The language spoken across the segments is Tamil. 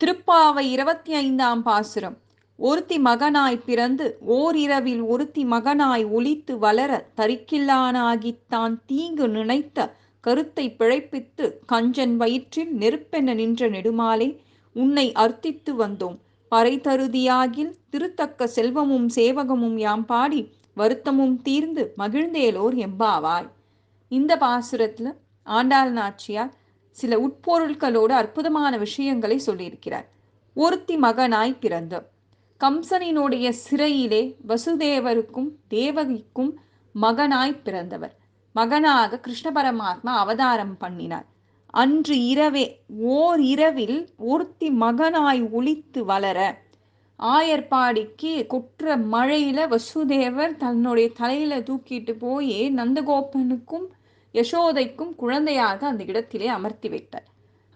திருப்பாவை இருபத்தி ஐந்தாம் பாசுரம். ஒருத்தி மகனாய் பிறந்து ஓர் இரவில் ஒருத்தி மகனாய் ஒளித்து வளர தரிக்கில்லானாகித்தான் தீங்கு நினைத்த கருத்தை பிழைப்பித்து கஞ்சன் வயிற்றில் நெருப்பென நின்ற நெடுமாலே உன்னை அர்த்தித்து வந்தோம். பறை தருதியாகில் திருத்தக்க செல்வமும் சேவகமும் யாம் பாடி வருத்தமும் தீர்ந்து மகிழ்ந்தேலோர் எம்பாவாய். இந்த பாசுரத்துல ஆண்டாள் நாச்சியார் சில உட்பொருட்களோடு அற்புதமான விஷயங்களை சொல்லியிருக்கிறார். ஒருத்தி மகனாய் பிறந்த கம்சனினுடைய சிறையிலே வசுதேவருக்கும் தேவகிக்கும் மகனாய் பிறந்தவர். மகனாக கிருஷ்ண பரமாத்மா அவதாரம் பண்ணினார். அன்று இரவே ஓர் இரவில் ஒருத்தி மகனாய் ஒளித்து வளர ஆயர்பாடிக்கு கொற்ற மழையில வசுதேவர் தன்னுடைய தலையில தூக்கிட்டு போய் நந்தகோபனுக்கும் யசோதைக்கும் குழந்தையாக அந்த இடத்திலே அமர்த்தி வைத்தார்.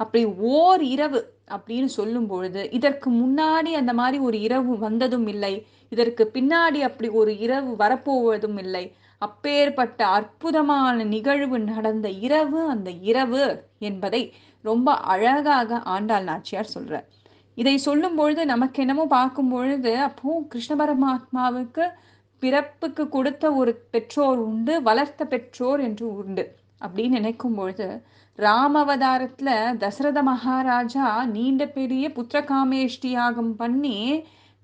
அப்படி ஓர் இரவு அப்படின்னு சொல்லும் பொழுது இதற்கு முன்னாடி அந்த மாதிரி ஒரு இரவு வந்ததும் இல்லை. இதற்கு பின்னாடி அப்படி ஒரு இரவு வரப்போவதும் இல்லை. அப்பேற்பட்ட அற்புதமான நிகழ்வு நடந்த இரவு அந்த இரவு என்பதை ரொம்ப அழகாக ஆண்டாள் நாச்சியார் சொல்றார். இதை சொல்லும் பொழுது நமக்கு என்னமோ பார்க்கும் பொழுது அப்போ கிருஷ்ண பரமாத்மாவுக்கு பிறப்புக்கு கொடுத்த ஒரு பெற்றோர் உண்டு வளர்த்த பெற்றோர் என்று உண்டு. அப்படின்னு நினைக்கும் பொழுது ராமவதாரத்துல தசரத மகாராஜா நீண்ட பெரிய புத்திர பண்ணி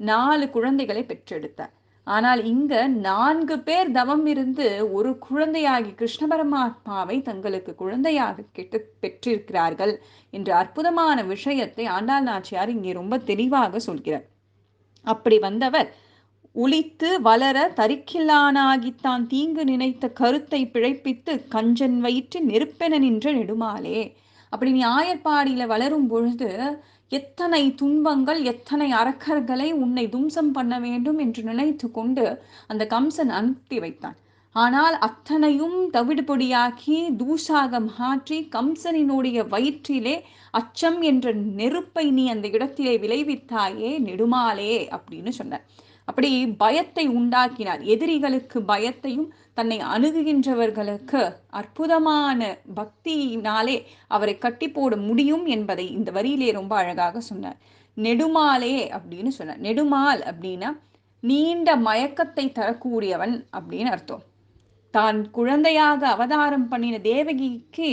நாலு குழந்தைகளை பெற்றெடுத்தார். ஆனால் இங்க நான்கு பேர் தவம் இருந்து ஒரு குழந்தையாகி கிருஷ்ண பரமாத்மாவை தங்களுக்கு குழந்தையாக கெட்டு பெற்றிருக்கிறார்கள் என்ற அற்புதமான விஷயத்தை ஆண்டாள் நாச்சியார் இங்கே ரொம்ப தெளிவாக சொல்கிறார். அப்படி வந்தவர் உளித்து வளர தரிக்கில்லானாகித்தான் தீங்கு நினைத்த கருத்தை பிழைப்பித்து கஞ்சன் வயிற்று நெருப்பென நின்ற நெடுமாலே. அப்படி நீ ஆயர்பாடியில வளரும் பொழுது எத்தனை துன்பங்கள் எத்தனை அரக்கர்களை உன்னை தும்சம் பண்ண வேண்டும் என்று நினைத்து கொண்டு அந்த கம்சன் அனுப்பி வைத்தான். ஆனால் அத்தனையும் தவிடு பொடியாக்கி தூசாக மாற்றி கம்சனினுடைய வயிற்றிலே அச்சம் என்ற நெருப்பை நீ அந்த இடத்திலே விளைவித்தாயே நெடுமாலே அப்படின்னு சொன்னார். அப்படி பயத்தை உண்டாக்கினார். எதிரிகளுக்கு பயத்தையும் தன்னை அணுகுகின்றவர்களுக்கு அற்புதமான பக்தியினாலே அவரை கட்டி போட முடியும் என்பதை இந்த வரியிலே ரொம்ப அழகாக சொன்னார். நெடுமாலே அப்படின்னு சொன்னார். நெடுமால் அப்படின்னா நீண்ட மயக்கத்தை தரக்கூடியவன் அப்படின்னு அர்த்தம். தான் குழந்தையாக அவதாரம் பண்ணின தேவகிக்கு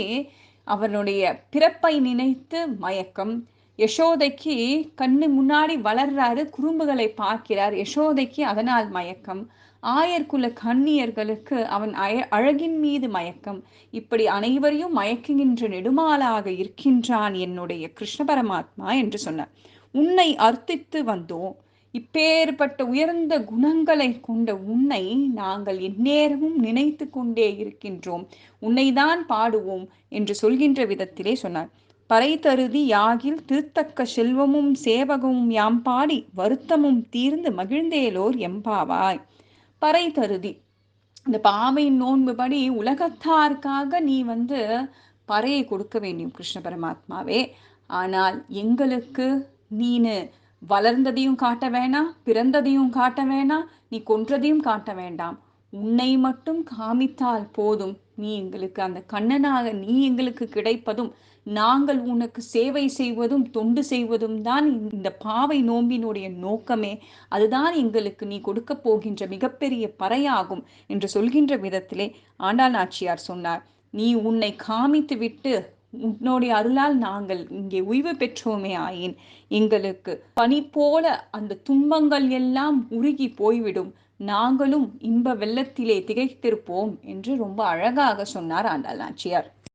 அவனுடைய பிறப்பை நினைத்து மயக்கம் யசோதைக்கு கண்ணு முன்னாடி வளர்றாரு குறும்புகளை பார்க்கிறார். யசோதைக்கு அதனால் மயக்கம். ஆயர்குல கண்ணியர்களுக்கு அவன் அய அழகின் மீது மயக்கம். இப்படி அனைவரையும் மயக்குகின்ற நெடுமாலாக இருக்கின்றான் என்னுடைய கிருஷ்ண பரமாத்மா என்று சொன்னார். உன்னை அர்த்தித்து வந்தோம். இப்பேற்பட்ட உயர்ந்த குணங்களை கொண்ட உன்னை நாங்கள் எந்நேரமும் நினைத்து கொண்டே இருக்கின்றோம். உன்னைதான் பாடுவோம் என்று சொல்கின்ற விதத்திலே சொன்னார். பறை தருதி யாகில் திருத்தக்க செல்வமும் சேவகமும் யாம் பாடி வருத்தமும் தீர்ந்து மகிழ்ந்தேலோர் எம்பாவாய் பறை தருதி இந்த பாவையின் நோன்புபடி உலகத்தாருக்காக நீ வந்து பறையை கொடுக்க வேண்டும் கிருஷ்ண பரமாத்மாவே. ஆனால் எங்களுக்கு நீனு வளர்ந்ததையும் காட்ட வேணாம் பிறந்ததையும் காட்ட வேணாம் நீ கொன்றதையும் காட்ட வேண்டாம். உன்னை மட்டும் காமித்தால் போதும். நீ எங்களுக்கு அந்த கண்ணனாக நீ எங்களுக்கு கிடைப்பதும் நாங்கள் உனக்கு சேவை செய்வதும் தொண்டு செய்வதும் தான் இந்த பாவை நோம்பினுடைய நோக்கமே. அதுதான் எங்களுக்கு நீ கொடுக்க போகின்ற மிகப்பெரிய பறையாகும் என்று சொல்கின்ற விதத்திலே ஆண்டாள் நாச்சியார் சொன்னார். நீ உன்னை காமித்து விட்டு உன்னுடைய அருளால் நாங்கள் இங்கே உய்வு பெற்றோமே ஆயின். எங்களுக்கு பனி போல அந்த துன்பங்கள் எல்லாம் உருகி போய்விடும். நாங்களும் இன்ப வெள்ளத்திலே திகைத்திருப்போம் என்று ரொம்ப அழகாக சொன்னார் ஆண்டாள் நாச்சியார்.